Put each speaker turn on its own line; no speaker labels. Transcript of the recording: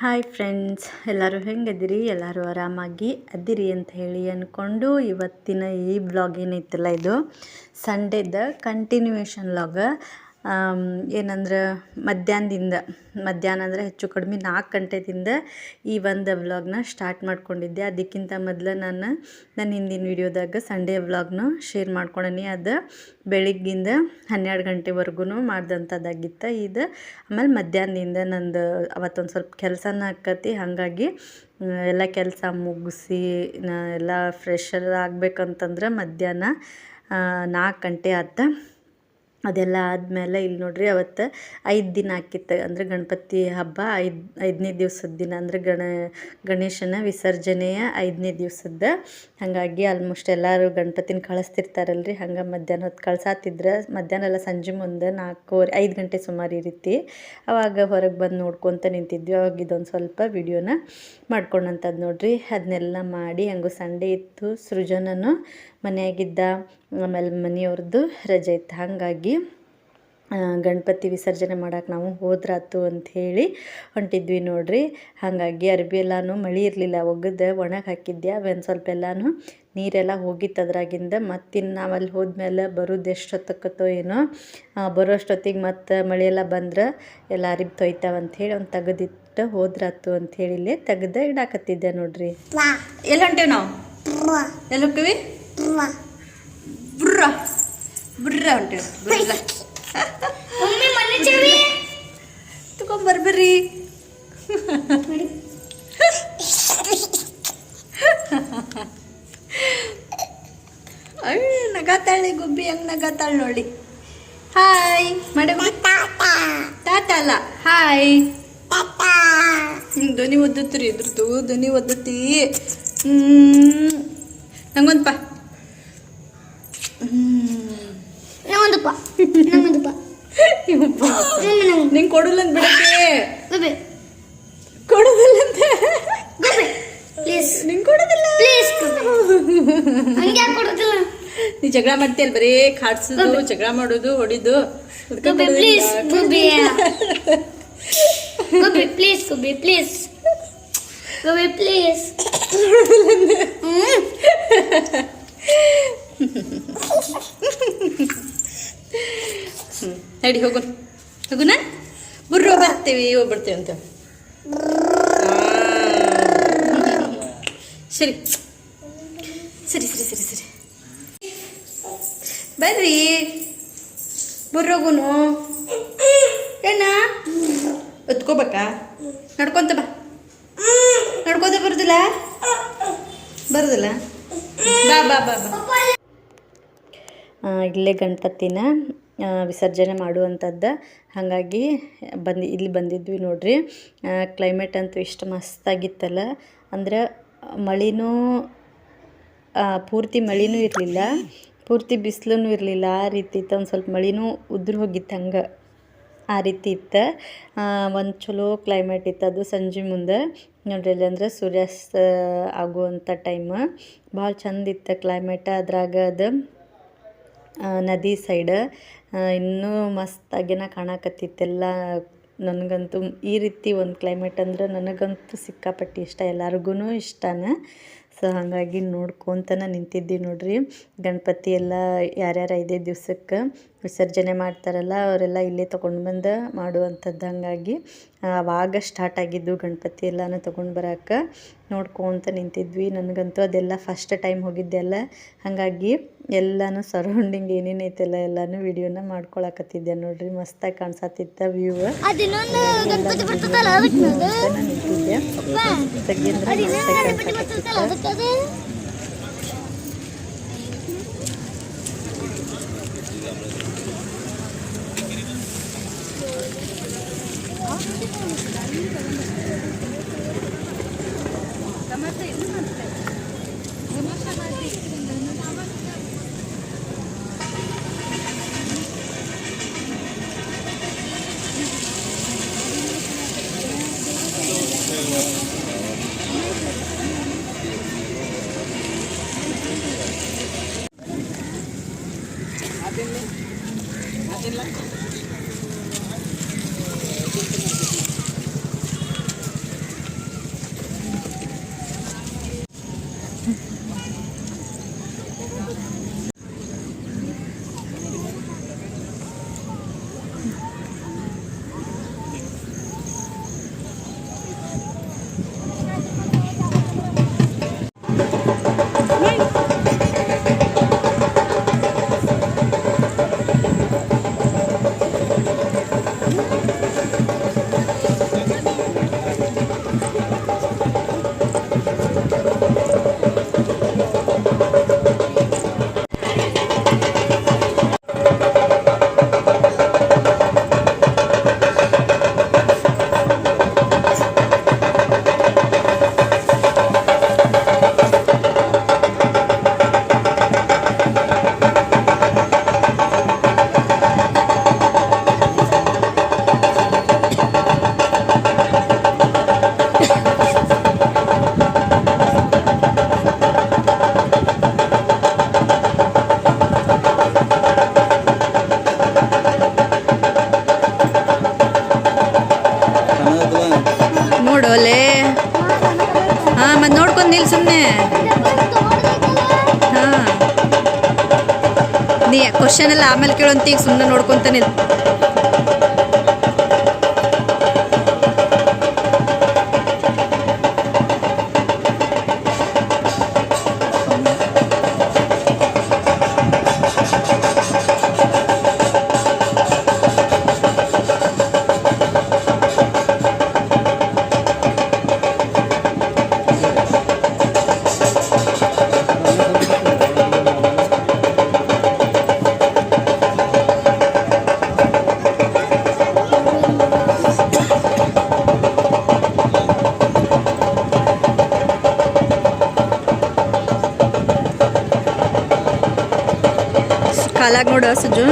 Hi friends ಎಲ್ಲರೂ ಹೆಂಗದಿರಿ ಎಲ್ಲರೂ ಆರಾಮಾಗಿ ಅದಿರಿ ಅಂತ ಹೇಳಿ ಅಂದ್ಕೊಂಡು ಇವತ್ತಿನ ಈ ಬ್ಲಾಗ್ ಏನೈತಲ್ಲ ಇದು? ಸಂಡೇದ ಕಂಟಿನ್ಯೂಯೇಷನ್ ವ್ಲಾಗ ಏನಂದ್ರೆ, ಮಧ್ಯಾಹ್ನದಿಂದ, ಮಧ್ಯಾಹ್ನ ಅಂದರೆ ಹೆಚ್ಚು ಕಡಿಮೆ ನಾಲ್ಕು ಗಂಟೆದಿಂದ ಈ ಒಂದು ವ್ಲಾಗ್ನ ಸ್ಟಾರ್ಟ್ ಮಾಡ್ಕೊಂಡಿದ್ದೆ. ಅದಕ್ಕಿಂತ ಮೊದಲು ನಾನು ನನ್ನ ಹಿಂದಿನ ವೀಡಿಯೋದಾಗ ಸಂಡೇ ವ್ಲಾಗ್ನು ಶೇರ್ ಮಾಡ್ಕೊಂಡೀನಿ. ಅದು ಬೆಳಿಗ್ಗಿಂದ ಹನ್ನೆರಡು ಗಂಟೆವರೆಗೂ ಮಾಡ್ದಂಥದ್ದಾಗಿತ್ತು ಇದು. ಆಮೇಲೆ ಮಧ್ಯಾಹ್ನದಿಂದ ನಂದು ಅವತ್ತೊಂದು ಸ್ವಲ್ಪ ಕೆಲಸನ ಆಕತಿ. ಹಾಗಾಗಿ ಎಲ್ಲ ಕೆಲಸ ಮುಗಿಸಿ ಎಲ್ಲ ಫ್ರೆಶರ್ ಆಗಬೇಕಂತಂದ್ರೆ ಮಧ್ಯಾಹ್ನ ನಾಲ್ಕು ಗಂಟೆ ಆತ ಅದೆಲ್ಲ ಆದಮೇಲೆ ಇಲ್ಲಿ ನೋಡ್ರಿ ಅವತ್ತು ಐದು ದಿನ ಆಕಿತ್ತು. ಅಂದರೆ ಗಣಪತಿ ಹಬ್ಬ ಐದು, ಐದನೇ ದಿವ್ಸದ ದಿನ. ಅಂದರೆ ಗಣ, ಗಣೇಶನ ವಿಸರ್ಜನೆಯ ಐದನೇ ದಿವಸದ. ಹಾಗಾಗಿ ಆಲ್ಮೋಸ್ಟ್ ಎಲ್ಲರೂ ಗಣಪತಿನ ಕಳಿಸ್ತಿರ್ತಾರಲ್ರಿ. ಹಂಗೆ ಮಧ್ಯಾಹ್ನ ಹೊತ್ತು ಕಳ್ಸಾತಿದ್ರೆ. ಮಧ್ಯಾಹ್ನ ಎಲ್ಲ ಸಂಜೆ ಮುಂದೆ ನಾಲ್ಕೂವರೆ, ಐದು ಗಂಟೆ ಸುಮಾರು ಈ ರೀತಿ. ಅವಾಗ ಹೊರಗೆ ಬಂದು ನೋಡ್ಕೊತ ನಿಂತಿದ್ವಿ. ಅವಾಗ ಇದೊಂದು ಸ್ವಲ್ಪ ವಿಡಿಯೋನ ಮಾಡ್ಕೊಂಡಂಥದ್ದು ನೋಡ್ರಿ. ಅದನ್ನೆಲ್ಲ ಮಾಡಿ ಹಂಗೂ ಸಂಡೇ ಇತ್ತು. ಸೃಜನನು ಮನೆಯಾಗಿದ್ದ ಆಮೇಲೆ ಮನೆಯವ್ರದ್ದು ರಜೆ ಇತ್ತು. ಹಾಗಾಗಿ ಗಣಪತಿ ವಿಸರ್ಜನೆ ಮಾಡೋಕೆ ನಾವು ಹೋದ್ರಾತು ಅಂಥೇಳಿ ಹೊಂಟಿದ್ವಿ ನೋಡ್ರಿ. ಹಾಗಾಗಿ ಅರ್ಬಿ ಎಲ್ಲನೂ ಮಳೆ ಇರಲಿಲ್ಲ. ಒಗದು ಒಣಗಿ ಹಾಕಿದ್ದೆ ಒಂದು ಸ್ವಲ್ಪ ಎಲ್ಲನೂ ನೀರೆಲ್ಲ ಹೋಗಿತ್ತು ಅದ್ರಾಗಿಂದ. ಮತ್ತಿನ್ನು ನಾವು ಅಲ್ಲಿ ಹೋದ್ಮೇಲೆ ಬರೋದು ಎಷ್ಟೊತ್ತಕ್ಕತ್ತೋ ಏನೋ ಬರೋ ಅಷ್ಟೊತ್ತಿಗೆ ಮತ್ತು ಮಳೆಯೆಲ್ಲ ಬಂದ್ರೆ ಎಲ್ಲ ಅರಿಬಿ ತೊಯ್ತಾವ ಅಂಥೇಳಿ ಒಂದು ತೆಗೆದಿಟ್ಟು ಹೋದ್ರಾತು ಅಂಥೇಳಿ ಇಲ್ಲೇ ತೆಗ್ದು ಇಡಾಕತ್ತಿದ್ದೆ ನೋಡ್ರಿ. ಎಲ್ಲಿ ಹೊಂಟೇವಿ ನಾವು? ಎಲ್ಲಿ ಹೋಗ್ತೀವಿ ಬುರ್ರ
ಮಮ್ಮಿ ಮನೆ ಚಾವಿ
ತಗೊಂಬರ್ಬರ್ರಿ ಅಳ್ ನಗಾತಾಳೆ ಗುಬ್ಬಿ ಹಂಗೆ ನಗಾತಾಳೆ ನೋಡಿ. ಹಾಯ್ ಮೇಡಮ್ ತಾತ ಅಲ್ಲ. ಹಾಯ್ ಹಿಂಗೆ ಧ್ವನಿ ಒದ್ದುತ್ತೀರಿ ಇದ್ರದ್ದು ಧ್ವನಿ ಒದ್ದತಿ ಹ್ಮ್ ನಂಗೊಂದು ಪಾ ನಿಂಗೆ ಕೊಡಲ್ಲ ಅಂತ. ಬಿಡಕ್ಕೆ
ಪ್ಲೀಸ್
ನಿಂಗೆ ಕೊಡೋದಿಲ್ಲ.
ಪ್ಲೀಸ್ ಹಂಗೆ ಯಾಕೆ ಕೊಡೋದಿಲ್ಲ?
ನೀ ಜಗಳ ಮಾಡ್ತೀಯಲ್ಲ ಬರೀ ಕಾಡ್ಸೋದು ಜಗಳ ಮಾಡೋದು ಹೊಡಿದು. ಅದ್ಕೆ
ಗಬೆ
ಕೊಡೋದಿಲ್ಲ.
Please please please please.
ನಡಿ ಹೋಗೋಣ ಬರ್ತೀವಿ ಹೋಗ್ಬಿಡ್ತೀವಿ ಅಂತ ಸರಿ. ಸರಿ ಸರಿ ಸರಿ ಸರಿ. ಬರ್ರಿ ಬರ್ರೋಗುನು. ಏನ? ಎತ್ಕೋಬೇಕಾ ನಡ್ಕೊಂತ ಬಾ. ನಡ್ಕೋತ ಬರುದಿಲ್ಲ? ಬರುದಿಲ್ಲ? ಬಾ ಬಾ ಬಾ ಬಾ. ಇಲ್ಲೇ ಗಣಪತಿನ ವಿಸರ್ಜನೆ ಮಾಡುವಂಥದ್ದು. ಹಾಗಾಗಿ ಬಂದು, ಇಲ್ಲಿ ಬಂದಿದ್ವಿ ನೋಡಿರಿ. ಕ್ಲೈಮೇಟ್ ಅಂತೂ ಇಷ್ಟು ಮಸ್ತಾಗಿತ್ತಲ್ಲ. ಅಂದ್ರೆ ಮಳೆನೂ ಪೂರ್ತಿ ಮಳೆನೂ ಇರಲಿಲ್ಲ. ಪೂರ್ತಿ ಬಿಸಿಲೂ ಇರಲಿಲ್ಲ. ಆ ರೀತಿ ಇತ್ತು. ಒಂದು ಸ್ವಲ್ಪ ಮಳೆನೂ ಉದುರು ಹೋಗಿತ್ತು ಹಂಗೆ. ಆ ರೀತಿ ಇತ್ತು. ಒಂದು ಚಲೋ ಕ್ಲೈಮೇಟ್ ಇತ್ತು. ಅದು ಸಂಜೆ ಮುಂದೆ. ನೋಡ್ರಿ ಅಲ್ಲಿ ಅಂದ್ರೆ ಸೂರ್ಯಾಸ್ತ ಆಗುವಂಥ ಟೈಮ್ ಭಾಳ ಚಂದ ಇತ್ತು ಕ್ಲೈಮೇಟ್ ಅದ್ರಾಗ ಅದು ನದಿ ಸೈಡ್. ಇನ್ನೂ ಮಸ್ತಾಗಿನ ಕಾಣಕತ್ತಿತ್ತೆಲ್ಲ. ನನಗಂತೂ ಈ ರೀತಿ ಒಂದು ಕ್ಲೈಮೇಟ್ ಅಂದ್ರೆ ನನಗಂತೂ ಸಿಕ್ಕಾಪಟ್ಟೆ ಇಷ್ಟ ಎಲ್ಲರಿಗೂ ಇಷ್ಟನೇ. ಸೊ ಹಾಗಾಗಿ ನೋಡ್ಕೊತನ ನಿಂತಿದ್ದೀವಿ ನೋಡ್ರಿ. ಗಣಪತಿ ಎಲ್ಲ ಯಾರ್ಯಾರು ಐದೇ ದಿವ್ಸಕ್ಕೆ ವಿಸರ್ಜನೆ ಮಾಡ್ತಾರಲ್ಲ ಅವರೆಲ್ಲ ಇಲ್ಲೇ ತೊಗೊಂಡು ಬಂದು ಮಾಡುವಂಥದ್ದು ಹಾಗಾಗಿ ಆವಾಗ ಸ್ಟಾರ್ಟ್ ಆಗಿದ್ದು ಗಣಪತಿ ಎಲ್ಲನೂ ತೊಗೊಂಡು ಬರೋಕೆ ನೋಡ್ಕೊತ ನಿಂತಿದ್ವಿ. ನನಗಂತೂ ಅದೆಲ್ಲ ಫಸ್ಟ್ ಟೈಮ್ ಹೋಗಿದ್ದೆ ಅಲ್ಲ. ಹಾಗಾಗಿ ಎಲ್ಲನೂ ಸರೌಂಡಿಂಗ್ ಏನೇನು ಐತೆಲ್ಲ ಎಲ್ಲನೂ ವಿಡಿಯೋನ ಮಾಡ್ಕೊಳಕತ್ತಿದ್ದೆ. ನೋಡ್ರಿ ಮಸ್ತಾಗಿ ಕಾಣಿಸತ್ತಿತ್ತ ವ್ಯೂ ನಿಂತಿದ್ದೆ. Atin lang. Atin lang. ನಿಲ್ ಸುಮ್ಮನೆ ಹಾಂ. ನೀ ಕ್ವಶನ್ ಎಲ್ಲ ಆಮೇಲೆ ಕೇಳೋಂತ ಈಗ ಸುಮ್ಮನೆ ನೋಡ್ಕೊಂತ ನಿಲ್ ಕಾಲಾಗ ನೋಡು ಸುಜು